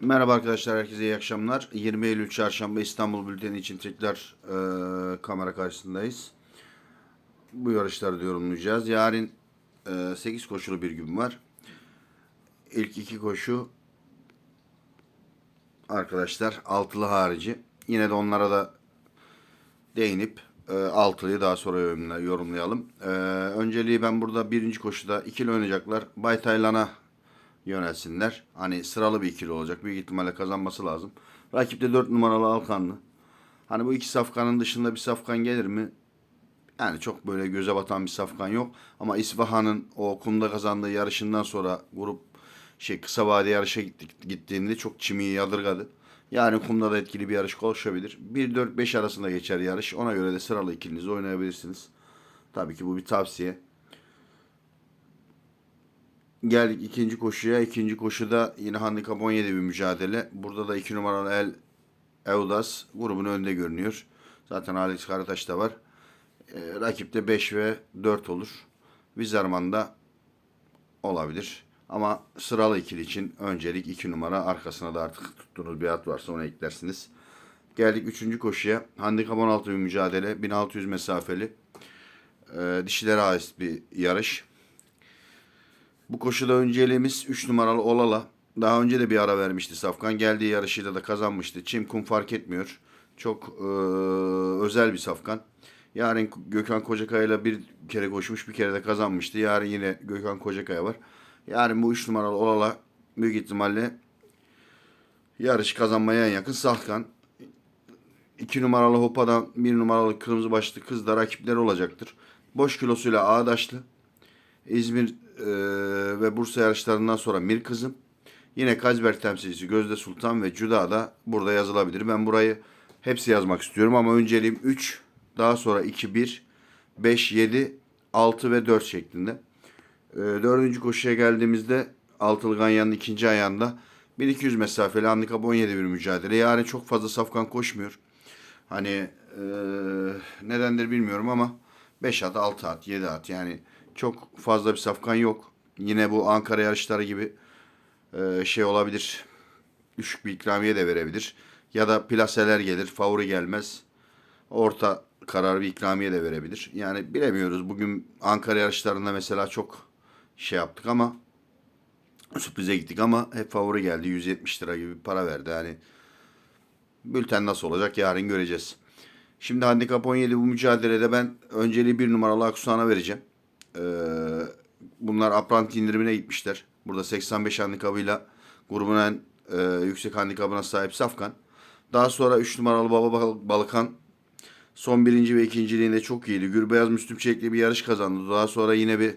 Merhaba arkadaşlar, herkese iyi akşamlar. 20 Eylül Çarşamba İstanbul Bülteni için tekrar e, kamera karşısındayız. Bu yarışları da yorumlayacağız. Yarın e, 8 koşulu bir gün var. İlk iki koşu arkadaşlar altılı harici. Yine de onlara da değinip e, altılıyı daha sonra yorumla- yorumlayalım. E, önceliği ben burada birinci koşuda ikili oynayacaklar. Bay Taylan'a yönelsinler. Hani sıralı bir ikili olacak. Büyük ihtimalle kazanması lazım. Rakipte 4 numaralı Alkanlı. Hani bu iki safkanın dışında bir safkan gelir mi? Yani çok böyle göze batan bir safkan yok. Ama İsfahan'ın o kumda kazandığı yarışından sonra grup şey kısa vade yarışa gittik, gittiğinde çok çimiyi yadırgadı. Yarın kumda da etkili bir yarış koşabilir. 1-4-5 arasında geçer yarış. Ona göre de sıralı ikilinizi oynayabilirsiniz. Tabii ki bu bir tavsiye. Geldik ikinci koşuya. İkinci koşuda yine handikap 17 bir mücadele. Burada da 2 numaralı El Eudas grubun önünde görünüyor. Zaten Alex Karataş da var. Ee, rakipte 5 ve 4 olur. Vizarman da olabilir. Ama sıralı ikili için öncelik 2 numara arkasına da artık tuttuğunuz bir at varsa onu eklersiniz. Geldik 3. koşuya. Handikap 16 bir mücadele. 1600 mesafeli. Ee, dişilere ait bir yarış. Bu koşuda önceliğimiz 3 numaralı Olala. Daha önce de bir ara vermişti Safkan. Geldiği yarışıyla da kazanmıştı. Çim kum fark etmiyor. Çok eee, özel bir Safkan. Yarın Gökhan Kocakaya'yla bir kere koşmuş bir kere de kazanmıştı. Yarın yine Gökhan Kocakaya var. Yarın bu 3 numaralı Olala büyük ihtimalle yarış kazanmaya en yakın Safkan. 2 numaralı Hopa'dan 1 numaralı Kırmızı Başlı kız da rakipleri olacaktır. Boş kilosuyla Ağdaşlı. İzmir e, ve Bursa yarışlarından sonra Mir Kızım. Yine Kazberg temsilcisi Gözde Sultan ve Cüda da burada yazılabilir. Ben burayı hepsi yazmak istiyorum ama önceliğim 3, daha sonra 2, 1, 5, 7, 6 ve 4 şeklinde. E, dördüncü koşuya geldiğimizde altılı ganyanın ikinci ayağında 1200 mesafeli handikap 17 bir mücadele. Yani çok fazla safkan koşmuyor. Hani e, nedendir bilmiyorum ama 5 at, 6 at, 7 at yani çok fazla bir safkan yok. Yine bu Ankara yarışları gibi e, şey olabilir. Düşük bir ikramiye de verebilir. Ya da plaseler gelir, favori gelmez. Orta karar bir ikramiye de verebilir. Yani bilemiyoruz. Bugün Ankara yarışlarında mesela çok şey yaptık ama sürprize gittik ama hep favori geldi. 170 lira gibi para verdi. Yani bülten nasıl olacak yarın göreceğiz. Şimdi handikap 17 bu mücadelede ben önceliği bir numaralı Aksuan'a vereceğim. Ee, bunlar apranti indirimine gitmişler. Burada 85 handikabıyla grubun en e, yüksek handikabına sahip Safkan. Daha sonra 3 numaralı Baba Bal- Balkan son birinci ve ikinciliğinde çok iyiydi. Gürbeyaz Müslüm Çelik'le bir yarış kazandı. Daha sonra yine bir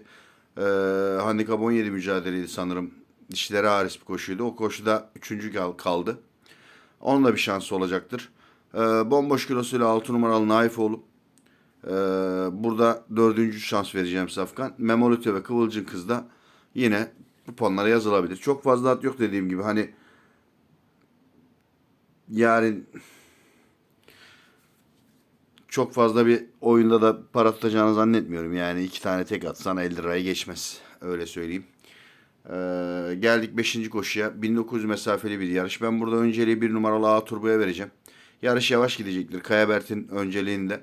e, handikap 17 mücadeleydi sanırım. Dişlere haris bir koşuydu. O koşuda üçüncü kal- kaldı. Onun da bir şansı olacaktır. Ee, bomboş kilosuyla 6 numaralı Naifoğlu. Ee, burada dördüncü şans vereceğim Safkan. Memolite ve Kıvılcın Kız da yine bu puanlara yazılabilir. Çok fazla at yok dediğim gibi. Hani yarın çok fazla bir oyunda da para tutacağını zannetmiyorum. Yani iki tane tek atsan 50 liraya geçmez. Öyle söyleyeyim. Ee, geldik 5. koşuya. 1900 mesafeli bir yarış. Ben burada önceliği bir numaralı A turboya vereceğim. Yarış yavaş gidecektir. Kaya Bert'in önceliğinde.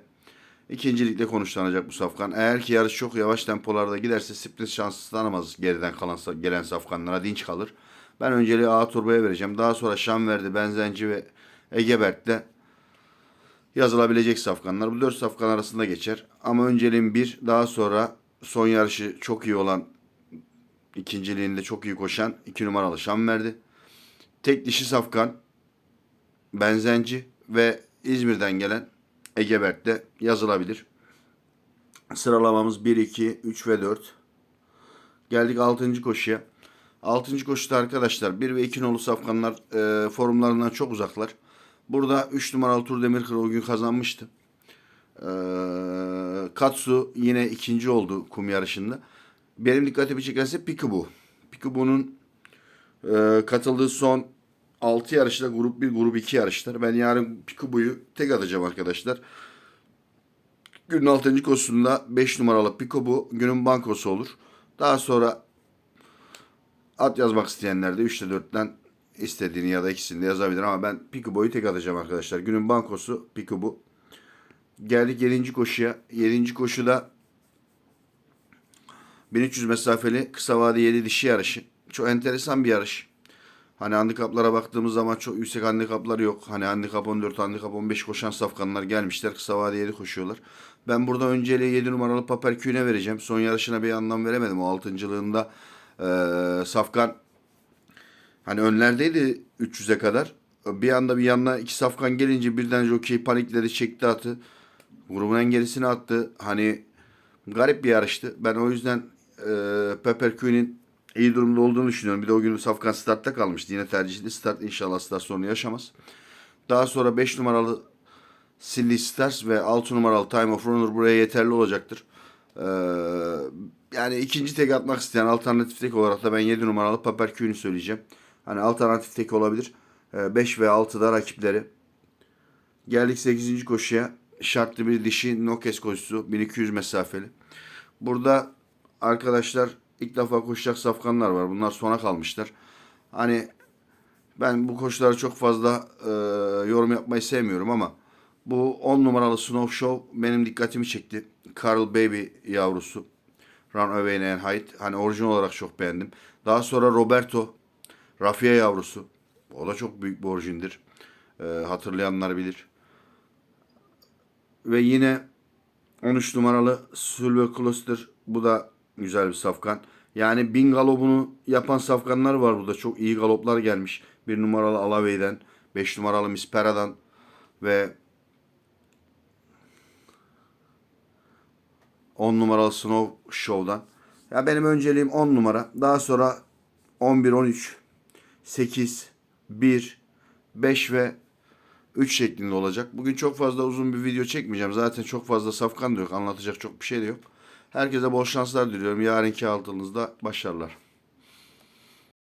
İkincilikle konuşlanacak bu safkan. Eğer ki yarış çok yavaş tempolarda giderse sprint şansı tanımaz geriden kalan gelen safkanlara dinç kalır. Ben önceliği A turboya vereceğim. Daha sonra Şanverdi, Benzenci ve Egebert'te yazılabilecek safkanlar. Bu dört safkan arasında geçer. Ama önceliğim bir, daha sonra son yarışı çok iyi olan ikinciliğinde çok iyi koşan iki numaralı Şanverdi. Tek dişi safkan Benzenci ve İzmir'den gelen Egebert de yazılabilir. Sıralamamız 1, 2, 3 ve 4. Geldik 6. koşuya. 6. koşuda arkadaşlar 1 ve 2 nolu safkanlar e, forumlarından çok uzaklar. Burada 3 numaralı Tur Demirkır o gün kazanmıştı. E, Katsu yine ikinci oldu kum yarışında. Benim dikkatimi çekense Pikubu. Pikubu'nun e, katıldığı son 6 yarışta grup 1, grup 2 yarışlar. Ben yarın Pikubu'yu tek atacağım arkadaşlar. Günün 6. koşusunda 5 numaralı Pikubu günün bankosu olur. Daha sonra at yazmak isteyenler de 3'te 4'ten istediğini ya da ikisini de yazabilir ama ben Pikubo'yu tek atacağım arkadaşlar. Günün bankosu Pikubo. Geldik 7. koşuya. 7. koşuda 1300 mesafeli kısa vade 7 dişi yarışı. Çok enteresan bir yarış. Hani handikaplara baktığımız zaman çok yüksek handikaplar yok. Hani handikap 14, handikap 15 koşan safkanlar gelmişler. Kısa vade 7 koşuyorlar. Ben burada önceliği 7 numaralı Paperkü'ne vereceğim. Son yarışına bir anlam veremedim. O altıncılığında eee Safkan hani önlerdeydi 300'e kadar. Bir anda bir yanına iki Safkan gelince birden jockey panikledi çekti atı. Grubun en gerisine attı. Hani garip bir yarıştı. Ben o yüzden eee Paperkü'nün iyi durumda olduğunu düşünüyorum. Bir de o gün Safkan startta kalmıştı. Yine tercihli start inşallah start sorunu yaşamaz. Daha sonra 5 numaralı Silly Stars ve 6 numaralı Time of Runner buraya yeterli olacaktır. Ee, yani ikinci tek atmak isteyen alternatif tek olarak da ben 7 numaralı Paperkü'nü söyleyeceğim. Hani alternatif tek olabilir. 5 ve 6'da rakipleri. Geldik 8. koşuya. Şartlı bir dişi Nokes koşusu 1200 mesafeli. Burada arkadaşlar ilk defa koşacak safkanlar var. Bunlar sona kalmışlar. Hani ben bu koşulara çok fazla e, yorum yapmayı sevmiyorum ama bu 10 numaralı Snow Show benim dikkatimi çekti. Carl Baby yavrusu. Run Away and Hide. Hani orijinal olarak çok beğendim. Daha sonra Roberto. Rafia yavrusu. O da çok büyük bir orijindir. E, hatırlayanlar bilir. Ve yine 13 numaralı Silver Cluster. Bu da güzel bir safkan. Yani bin galopunu yapan safkanlar var burada. Çok iyi galoplar gelmiş. Bir numaralı Alavey'den, 5 numaralı Mispera'dan ve 10 numaralı Snow Show'dan. Ya benim önceliğim 10 numara. Daha sonra 11, 13, 8, 1, 5 ve 3 şeklinde olacak. Bugün çok fazla uzun bir video çekmeyeceğim. Zaten çok fazla safkan da yok. Anlatacak çok bir şey de yok. Herkese bol şanslar diliyorum. Yarınki altınızda başarılar.